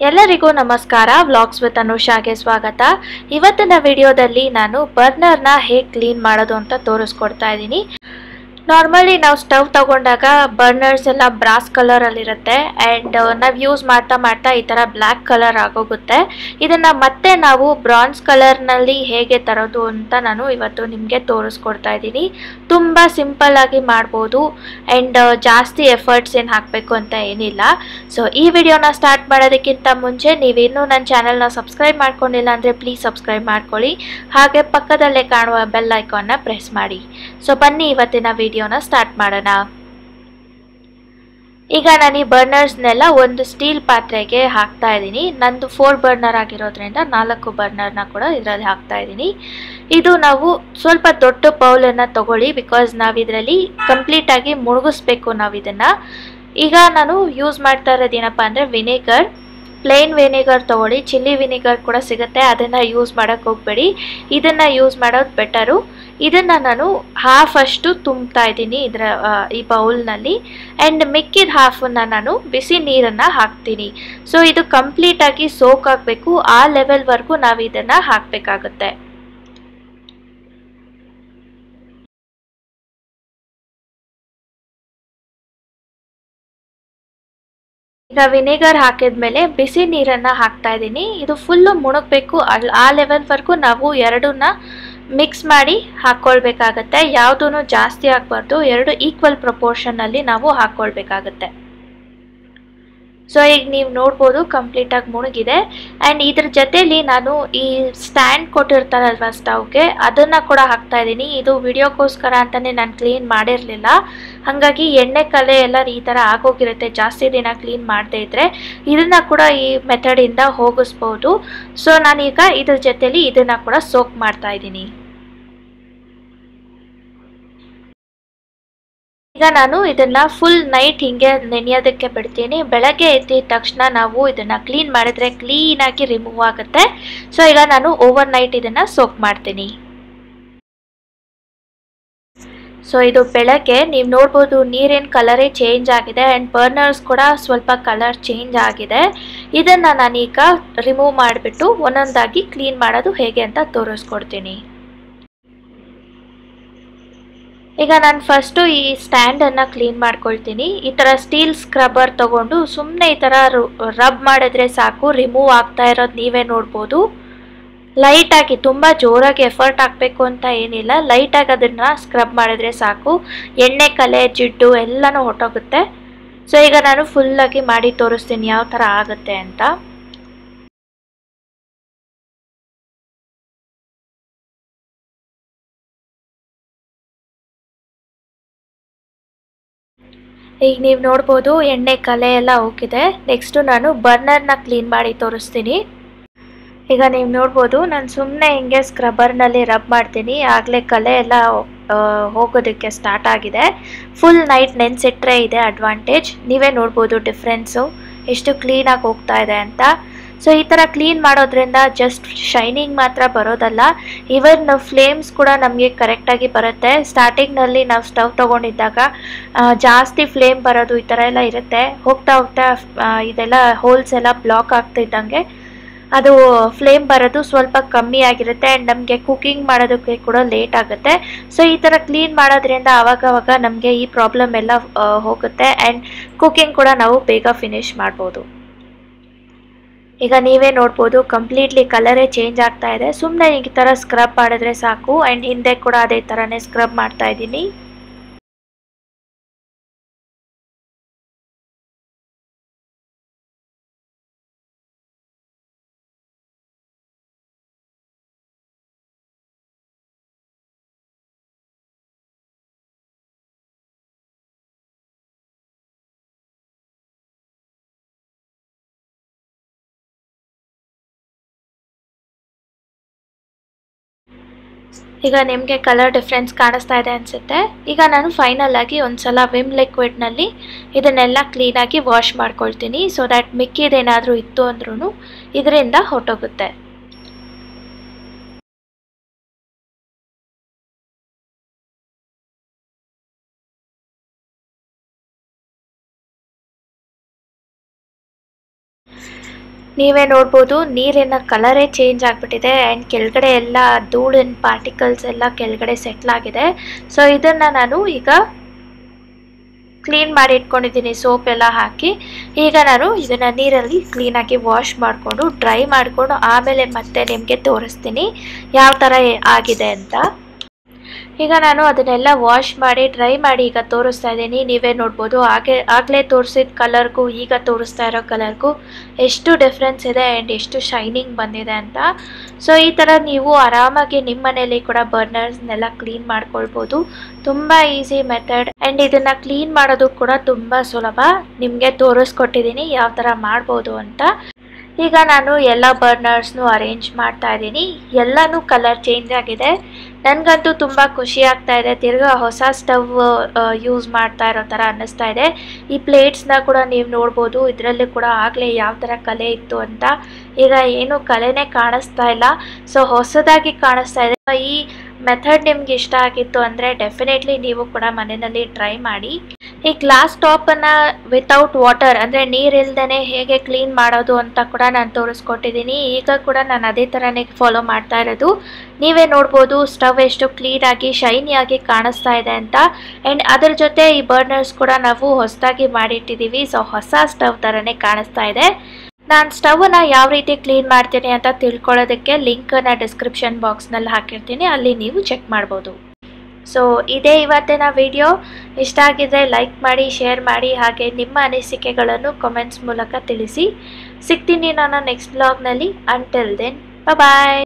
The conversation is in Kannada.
ಎಲ್ಲರಿಗೂ ನಮಸ್ಕಾರ. ವ್ಲಾಗ್ಸ್ ವಿತ್ ಅನುಷಾಗೆ ಸ್ವಾಗತ. ಇವತ್ತಿನ ವಿಡಿಯೋದಲ್ಲಿ ನಾನು ಬರ್ನರ್ನ ಹೇಗೆ ಕ್ಲೀನ್ ಮಾಡೋದು ಅಂತ ತೋರಿಸ್ಕೊಡ್ತಾ ಇದ್ದೀನಿ. ನಾರ್ಮಲಿ ನಾವು ಸ್ಟವ್ ತಗೊಂಡಾಗ ಬರ್ನರ್ಸ್ ಎಲ್ಲ ಬ್ರಾಸ್ ಕಲರಲ್ಲಿರುತ್ತೆ ಆ್ಯಂಡ್ ನಾವು ಯೂಸ್ ಮಾಡ್ತಾ ಮಾಡ್ತಾ ಈ ಥರ ಬ್ಲ್ಯಾಕ್ ಕಲರ್ ಆಗೋಗುತ್ತೆ. ಇದನ್ನು ಮತ್ತೆ ನಾವು ಬ್ರಾನ್ಸ್ ಕಲರ್ನಲ್ಲಿ ಹೇಗೆ ತರೋದು ಅಂತ ನಾನು ಇವತ್ತು ನಿಮಗೆ ತೋರಿಸ್ಕೊಡ್ತಾ ಇದ್ದೀನಿ. ತುಂಬ ಸಿಂಪಲ್ ಆಗಿ ಮಾಡ್ಬೋದು ಆ್ಯಂಡ್ ಜಾಸ್ತಿ ಎಫರ್ಟ್ಸ್ ಏನು ಹಾಕಬೇಕು ಅಂತ ಏನಿಲ್ಲ. ಸೊ ಈ ವಿಡಿಯೋನ ಸ್ಟಾರ್ಟ್ ಮಾಡೋದಕ್ಕಿಂತ ಮುಂಚೆ ನೀವಿನ್ನೂ ನನ್ನ ಚಾನೆಲ್ನ ಸಬ್ಸ್ಕ್ರೈಬ್ ಮಾಡ್ಕೊಂಡಿಲ್ಲ ಅಂದರೆ ಪ್ಲೀಸ್ ಸಬ್ಸ್ಕ್ರೈಬ್ ಮಾಡ್ಕೊಳ್ಳಿ. ಹಾಗೆ ಪಕ್ಕದಲ್ಲೇ ಕಾಣುವ ಬೆಲ್ ಐಕಾನ್ನ ಪ್ರೆಸ್ ಮಾಡಿ. ಸೊ ಬನ್ನಿ ಇವತ್ತಿನ ವಿಡಿಯೋನ ಸ್ಟಾರ್ಟ್ ಮಾಡೋಣ. ಈಗ ನಾನು ಈ ಬರ್ನರ್ಸ್ನೆಲ್ಲ ಒಂದು ಸ್ಟೀಲ್ ಪಾತ್ರೆಗೆ ಹಾಕ್ತಾ ಇದ್ದೀನಿ. ನಂದು ಫೋರ್ ಬರ್ನರ್ ಆಗಿರೋದ್ರಿಂದ ನಾಲ್ಕು ಬರ್ನರ್ನ ಕೂಡ ಇದರಲ್ಲಿ ಹಾಕ್ತಾ ಇದ್ದೀನಿ. ಇದು ನಾವು ಸ್ವಲ್ಪ ದೊಡ್ಡ ಬೌಲನ್ನು ತಗೊಳ್ಳಿ ಬಿಕಾಸ್ ನಾವು ಇದರಲ್ಲಿ ಕಂಪ್ಲೀಟಾಗಿ ಮುಳುಗಿಸ್ಬೇಕು ನಾವು ಇದನ್ನು. ಈಗ ನಾನು ಯೂಸ್ ಮಾಡ್ತಾ ಇರೋದೇನಪ್ಪ ಅಂದರೆ ವಿನೆಗರ್ ಪ್ಲೇನ್ ವಿನಿಗರ್ ತೊಗೊಳ್ಳಿ, ಚಿಲ್ಲಿ ವಿನಿಗರ್ ಕೂಡ ಸಿಗುತ್ತೆ, ಅದನ್ನು ಯೂಸ್ ಮಾಡೋಕ್ಕೆ ಹೋಗಬೇಡಿ. ಇದನ್ನು ಯೂಸ್ ಮಾಡೋದು ಬೆಟರು ಇದನ್ನು ನಾನು ಹಾಫ್ ಅಷ್ಟು ತುಂಬ್ತಾ ಇದ್ದೀನಿ ಇದರ ಈ ಬೌಲ್ನಲ್ಲಿ ಆ್ಯಂಡ್ ಮಿಕ್ಕಿದ ಹಾಫನ್ನು ನಾನು ಬಿಸಿ ನೀರನ್ನು ಹಾಕ್ತೀನಿ. ಸೊ ಇದು ಕಂಪ್ಲೀಟಾಗಿ ಸೋಕ್ ಆಗಬೇಕು. ಆ ಲೆವೆಲ್ವರೆಗೂ ನಾವು ಇದನ್ನು ಹಾಕಬೇಕಾಗುತ್ತೆ. ಈಗ ವಿನೆಗರ್ ಹಾಕಿದ್ಮೇಲೆ ಬಿಸಿ ನೀರನ್ನು ಹಾಕ್ತಾ ಇದ್ದೀನಿ. ಇದು ಫುಲ್ಲು ಮುಣಗಬೇಕು. ಆ ಲೆವೆಲ್ವರೆಗೂ ನಾವು ಎರಡನ್ನ ಮಿಕ್ಸ್ ಮಾಡಿ ಹಾಕ್ಕೊಳ್ಬೇಕಾಗತ್ತೆ ಯಾವುದೂ ಜಾಸ್ತಿ ಆಗಬಾರ್ದು. ಎರಡು ಈಕ್ವಲ್ ಪ್ರಪೋರ್ಷನಲ್ಲಿ ನಾವು ಹಾಕ್ಕೊಳ್ಬೇಕಾಗತ್ತೆ ಸೊ ಈಗ ನೀವು ನೋಡ್ಬೋದು ಕಂಪ್ಲೀಟಾಗಿ ಮುಳುಗಿದೆ ಆ್ಯಂಡ್ ಇದ್ರ ಜೊತೆಲಿ ನಾನು ಈ ಸ್ಟ್ಯಾಂಡ್ ಕೊಟ್ಟಿರ್ತಾರಲ್ವ ಸ್ಟವ್ಗೆ ಅದನ್ನು ಕೂಡ ಹಾಕ್ತಾ ಇದ್ದೀನಿ. ಇದು ವಿಡಿಯೋಕ್ಕೋಸ್ಕರ ಅಂತಲೇ ನಾನು ಕ್ಲೀನ್ ಮಾಡಿರಲಿಲ್ಲ. ಹಾಗಾಗಿ ಎಣ್ಣೆ ಕಲೆ ಎಲ್ಲ ಈ ಥರ ಆಗೋಗಿರುತ್ತೆ. ಜಾಸ್ತಿ ದಿನ ಕ್ಲೀನ್ ಮಾಡದೇ ಇದ್ದರೆ ಇದನ್ನು ಕೂಡ ಈ ಮೆಥಡಿಂದ ಹೋಗಿಸ್ಬೋದು. ಸೊ ನಾನೀಗ ಇದ್ರ ಜೊತೆಲಿ ಇದನ್ನು ಕೂಡ ಸೋಕ್ ಮಾಡ್ತಾ ಇದ್ದೀನಿ. ಈಗ ನಾನು ಇದನ್ನ ಫುಲ್ ನೈಟ್ ಹಿಂಗೆ ನೆನೆಯೋದಕ್ಕೆ ಬಿಡ್ತೀನಿ. ಬೆಳಗ್ಗೆ ಎದ್ದಿದ ತಕ್ಷಣ ನಾವು ಇದನ್ನ ಕ್ಲೀನ್ ಮಾಡಿದ್ರೆ ಕ್ಲೀನಾಗಿ ರಿಮೂವ್ ಆಗುತ್ತೆ. ಸೊ ಈಗ ನಾನು ಓವರ್ ನೈಟ್ ಇದನ್ನ ಸೋಕ್ ಮಾಡ್ತೀನಿ. ಸೊ ಇದು ಬೆಳಗ್ಗೆ ನೀವು ನೋಡ್ಬೋದು ನೀರಿನ ಕಲರೇ ಚೇಂಜ್ ಆಗಿದೆ ಆ್ಯಂಡ್ ಬರ್ನರ್ಸ್ ಕೂಡ ಸ್ವಲ್ಪ ಕಲರ್ ಚೇಂಜ್ ಆಗಿದೆ. ಇದನ್ನು ನಾನೀಗ ರಿಮೂವ್ ಮಾಡಿಬಿಟ್ಟು ಒಂದೊಂದಾಗಿ ಕ್ಲೀನ್ ಮಾಡೋದು ಹೇಗೆ ಅಂತ ತೋರಿಸ್ಕೊಡ್ತೀನಿ. ಈಗ ನಾನು ಫಸ್ಟು ಈ ಸ್ಟ್ಯಾಂಡನ್ನು ಕ್ಲೀನ್ ಮಾಡ್ಕೊಳ್ತೀನಿ. ಈ ಥರ ಸ್ಟೀಲ್ ಸ್ಕ್ರಬ್ಬರ್ ತಗೊಂಡು ಸುಮ್ಮನೆ ಈ ಥರ ರಬ್ ಮಾಡಿದ್ರೆ ಸಾಕು ರಿಮೂವ್ ಆಗ್ತಾ ಇರೋದು ನೀವೇ ನೋಡ್ಬೋದು. ಲೈಟಾಗಿ ತುಂಬ ಜೋರಾಗಿ ಎಫರ್ಟ್ ಹಾಕಬೇಕು ಅಂತ ಏನಿಲ್ಲ. ಲೈಟಾಗಿ ಅದನ್ನು ಸ್ಕ್ರಬ್ ಮಾಡಿದ್ರೆ ಸಾಕು. ಎಣ್ಣೆ, ಕಲೆ, ಜಿಡ್ಡು ಎಲ್ಲನೂ ಹೊಟ್ಟೋಗುತ್ತೆ ಸೊ ಈಗ ನಾನು ಫುಲ್ಲಾಗಿ ಮಾಡಿ ತೋರಿಸ್ತೀನಿ ಯಾವ ಥರ ಆಗುತ್ತೆ ಅಂತ. ಈಗ ನೀವು ನೋಡ್ಬೋದು ಎಣ್ಣೆ ಕಲೆ ಎಲ್ಲ ಹೋಗಿದೆ. ನೆಕ್ಸ್ಟು ನಾನು ಬರ್ನರ್ನ ಕ್ಲೀನ್ ಮಾಡಿ ತೋರಿಸ್ತೀನಿ. ಈಗ ನೀವು ನೋಡ್ಬೋದು ನಾನು ಸುಮ್ಮನೆ ಹಿಂಗೆ ಸ್ಕ್ರಬ್ಬರ್ನಲ್ಲಿ ರಬ್ ಮಾಡ್ತೀನಿ. ಆಗಲೇ ಕಲೆ ಎಲ್ಲ ಹೋಗೋದಕ್ಕೆ ಸ್ಟಾರ್ಟ್ ಆಗಿದೆ. ಫುಲ್ ನೈಟ್ ನೆನೆಸಿಟ್ರೆ ಇದೆ ಅಡ್ವಾಂಟೇಜ್ ನೀವೇ ನೋಡ್ಬೋದು ಡಿಫ್ರೆನ್ಸು ಎಷ್ಟು ಕ್ಲೀನಾಗಿ ಹೋಗ್ತಾ ಇದೆ ಅಂತ. ಸೊ ಈ ಥರ ಕ್ಲೀನ್ ಮಾಡೋದ್ರಿಂದ ಜಸ್ಟ್ ಶೈನಿಂಗ್ ಮಾತ್ರ ಬರೋದಲ್ಲ. ಇವನ್ ಫ್ಲೇಮ್ಸ್ ಕೂಡ ನಮಗೆ ಕರೆಕ್ಟಾಗಿ ಬರುತ್ತೆ. ಸ್ಟಾರ್ಟಿಂಗ್ನಲ್ಲಿ ನಾವು ಸ್ಟವ್ ತೊಗೊಂಡಿದ್ದಾಗ ಜಾಸ್ತಿ ಫ್ಲೇಮ್ ಬರೋದು ಈ ಥರ ಎಲ್ಲ ಇರುತ್ತೆ. ಹೋಗ್ತಾ ಹೋಗ್ತಾ ಇದೆಲ್ಲ ಹೋಲ್ಸ್ ಎಲ್ಲ ಬ್ಲಾಕ್ ಆಗ್ತಿದ್ದಂಗೆ ಅದು ಫ್ಲೇಮ್ ಬರೋದು ಸ್ವಲ್ಪ ಕಮ್ಮಿ ಆಗಿರುತ್ತೆ ಆ್ಯಂಡ್ ನಮಗೆ ಕುಕಿಂಗ್ ಮಾಡೋದಕ್ಕೆ ಕೂಡ ಲೇಟ್ ಆಗುತ್ತೆ. ಸೊ ಈ ಥರ ಕ್ಲೀನ್ ಮಾಡೋದ್ರಿಂದ ಆವಾಗವಾಗ ನಮಗೆ ಈ ಪ್ರಾಬ್ಲಮ್ ಎಲ್ಲ ಹೋಗುತ್ತೆ ಆ್ಯಂಡ್ ಕುಕಿಂಗ್ ಕೂಡ ನಾವು ಬೇಗ ಫಿನಿಶ್ ಮಾಡ್ಬೋದು. ಈಗ ನೀವೇ ನೋಡ್ಬೋದು ಕಂಪ್ಲೀಟ್ಲಿ ಕಲರೇ ಚೇಂಜ್ ಆಗ್ತಾ ಇದೆ. ಸುಮ್ಮನೆ ಈ ಥರ ಸ್ಕ್ರಬ್ ಮಾಡಿದ್ರೆ ಸಾಕು. ಆ್ಯಂಡ್ ಹಿಂದೆ ಕೂಡ ಅದೇ ಥರನೇ ಸ್ಕ್ರಬ್ ಮಾಡ್ತಾ ಇದ್ದೀನಿ. ಈಗ ನಿಮಗೆ ಕಲರ್ ಡಿಫ್ರೆನ್ಸ್ ಕಾಣಿಸ್ತಾ ಇದೆ ಅನಿಸುತ್ತೆ. ಈಗ ನಾನು ಫೈನಲ್ ಆಗಿ ಒಂದ್ಸಲ ವಿಮ್ ಲಿಕ್ವಿಡ್ನಲ್ಲಿ ಇದನ್ನೆಲ್ಲ ಕ್ಲೀನಾಗಿ ವಾಶ್ ಮಾಡ್ಕೊಳ್ತೀನಿ. ಸೊ ದ್ಯಾಟ್ ಮಿಕ್ಕಿದೇನಾದರೂ ಇತ್ತು ಅಂದ್ರೂ ಇದರಿಂದ ಹೊಟ್ಟೋಗುತ್ತೆ ನೀವೇ ನೋಡ್ಬೋದು, ನೀರಿನ ಕಲರೇ ಚೇಂಜ್ ಆಗಿಬಿಟ್ಟಿದೆ ಆ್ಯಂಡ್ ಕೆಳಗಡೆ ಎಲ್ಲ ಧೂಳಿನ ಪಾರ್ಟಿಕಲ್ಸ್ ಎಲ್ಲ ಕೆಳಗಡೆ ಸೆಟ್ಲ್ ಆಗಿದೆ. ಸೊ ಇದನ್ನು ನಾನು ಈಗ ಕ್ಲೀನ್ ಮಾಡಿ ಇಟ್ಕೊಂಡಿದ್ದೀನಿ ಸೋಪ್ ಎಲ್ಲ ಹಾಕಿ. ಈಗ ನಾನು ಇದನ್ನು ನೀರಲ್ಲಿ ಕ್ಲೀನಾಗಿ ವಾಶ್ ಮಾಡಿಕೊಂಡು ಡ್ರೈ ಮಾಡಿಕೊಂಡು, ಆಮೇಲೆ ಮತ್ತೆ ನಿಮಗೆ ತೋರಿಸ್ತೀನಿ. ಯಾವ ಥರ ಆಗಿದೆ ಅಂತ. ಈಗ ನಾನು ಅದನ್ನೆಲ್ಲ ವಾಶ್ ಮಾಡಿ ಡ್ರೈ ಮಾಡಿ ಈಗ ತೋರಿಸ್ತಾ ಇದ್ದೀನಿ. ನೀವೇ ನೋಡ್ಬೋದು. ಹಾಗೆ, ಆಗಲೇ ತೋರಿಸಿದ ಕಲರ್ಗೂ ಈಗ ತೋರಿಸ್ತಾ ಇರೋ ಕಲರ್ಗೂ ಎಷ್ಟು ಡಿಫ್ರೆನ್ಸ್ ಇದೆ ಆ್ಯಂಡ್ ಎಷ್ಟು ಶೈನಿಂಗ್ ಬಂದಿದೆ ಅಂತ. ಸೊ ಈ ಥರ ನೀವು ಆರಾಮಾಗಿ ನಿಮ್ಮ ಮನೇಲಿ ಕೂಡ ಬರ್ನರ್ಸ್ನೆಲ್ಲ ಕ್ಲೀನ್ ಮಾಡ್ಕೊಳ್ಬೋದು. ತುಂಬ ಈಸಿ ಮೆಥಡ್ ಆ್ಯಂಡ್ ಇದನ್ನು ಕ್ಲೀನ್ ಮಾಡೋದು ಕೂಡ ತುಂಬ ಸುಲಭ. ನಿಮಗೆ ತೋರಿಸ್ಕೊಟ್ಟಿದ್ದೀನಿ ಯಾವ ಥರ ಮಾಡ್ಬೋದು ಅಂತ. ಈಗ ನಾನು ಎಲ್ಲ ಬರ್ನರ್ಸ್ನು ಅರೇಂಜ್ ಮಾಡ್ತಾ ಇದ್ದೀನಿ. ಎಲ್ಲನೂ ಕಲರ್ ಚೇಂಜ್ ಆಗಿದೆ. ನನಗಂತೂ ತುಂಬ ಖುಷಿ ಆಗ್ತಾ ಇದೆ. ತಿರ್ಗಾ ಹೊಸ ಸ್ಟವ್ ಯೂಸ್ ಮಾಡ್ತಾ ಇರೋ ಥರ ಅನ್ನಿಸ್ತಾ ಇದೆ. ಈ ಪ್ಲೇಟ್ಸ್ನ ಕೂಡ ನೀವು ನೋಡ್ಬೋದು. ಇದರಲ್ಲಿ ಕೂಡ ಆಗಲೇ ಯಾವ ಥರ ಕಲೆ ಇತ್ತು ಅಂತ. ಈಗ ಏನು ಕಲೆನೇ ಕಾಣಿಸ್ತಾ ಇಲ್ಲ. ಸೊ ಹೊಸದಾಗಿ ಕಾಣಿಸ್ತಾ ಇದೆ. ಈ ಮೆಥಡ್ ನಿಮ್ಗೆ ಇಷ್ಟ ಆಗಿತ್ತು ಅಂದರೆ ಡೆಫಿನೆಟ್ಲಿ ನೀವು ಕೂಡ ಮನೆಯಲ್ಲಿ ಟ್ರೈ ಮಾಡಿ. ಈ ಗ್ಲಾಸ್ ಟಾಪನ್ನು ವಿತೌಟ್ ವಾಟರ್ ಅಂದರೆ ನೀರಿಲ್ದೇ ಹೇಗೆ ಕ್ಲೀನ್ ಮಾಡೋದು ಅಂತ ಕೂಡ ನಾನು ತೋರಿಸ್ಕೊಟ್ಟಿದ್ದೀನಿ ಈಗ ಕೂಡ ನಾನು ಅದೇ ಥರನೇ ಫಾಲೋ ಮಾಡ್ತಾ ಇರೋದು. ನೀವೇ ನೋಡ್ಬೋದು ಸ್ಟವ್ ಎಷ್ಟು ಕ್ಲೀನಾಗಿ ಶೈನಿಯಾಗಿ ಕಾಣಿಸ್ತಾ ಇದೆ ಅಂತ. ಆ್ಯಂಡ್ ಅದ್ರ ಜೊತೆ ಈ ಬರ್ನರ್ಸ್ ಕೂಡ ನಾವು ಹೊಸದಾಗಿ ಮಾಡಿಟ್ಟಿದ್ದೀವಿ ಸೊ ಹೊಸ ಸ್ಟವ್ ಥರನೇ ಕಾಣಿಸ್ತಾ ಇದೆ. ನಾನು ಸ್ಟವನ್ನ ಯಾವ ರೀತಿ ಕ್ಲೀನ್ ಮಾಡ್ತೀನಿ ಅಂತ ತಿಳ್ಕೊಳ್ಳೋದಕ್ಕೆ ಲಿಂಕನ್ನು ಡಿಸ್ಕ್ರಿಪ್ಷನ್ ಬಾಕ್ಸ್ನಲ್ಲಿ ಹಾಕಿರ್ತೀನಿ. ಅಲ್ಲಿ ನೀವು ಚೆಕ್ ಮಾಡ್ಬೋದು. ಸೊ ಇದೇ ಇವತ್ತಿನ ವಿಡಿಯೋ ಇಷ್ಟ ಆಗಿದ್ರೆ ಲೈಕ್ ಮಾಡಿ ಶೇರ್ ಮಾಡಿ, ಹಾಗೆ ನಿಮ್ಮ ಅನಿಸಿಕೆಗಳನ್ನು ಕಮೆಂಟ್ಸ್ ಮೂಲಕ ತಿಳಿಸಿ. ಸಿಗ್ತೀನಿ ನಾನು ನೆಕ್ಸ್ಟ್ ಬ್ಲಾಗ್ನಲ್ಲಿ ಅಂಟಿಲ್ ದೆನ್ ಬಾಯ್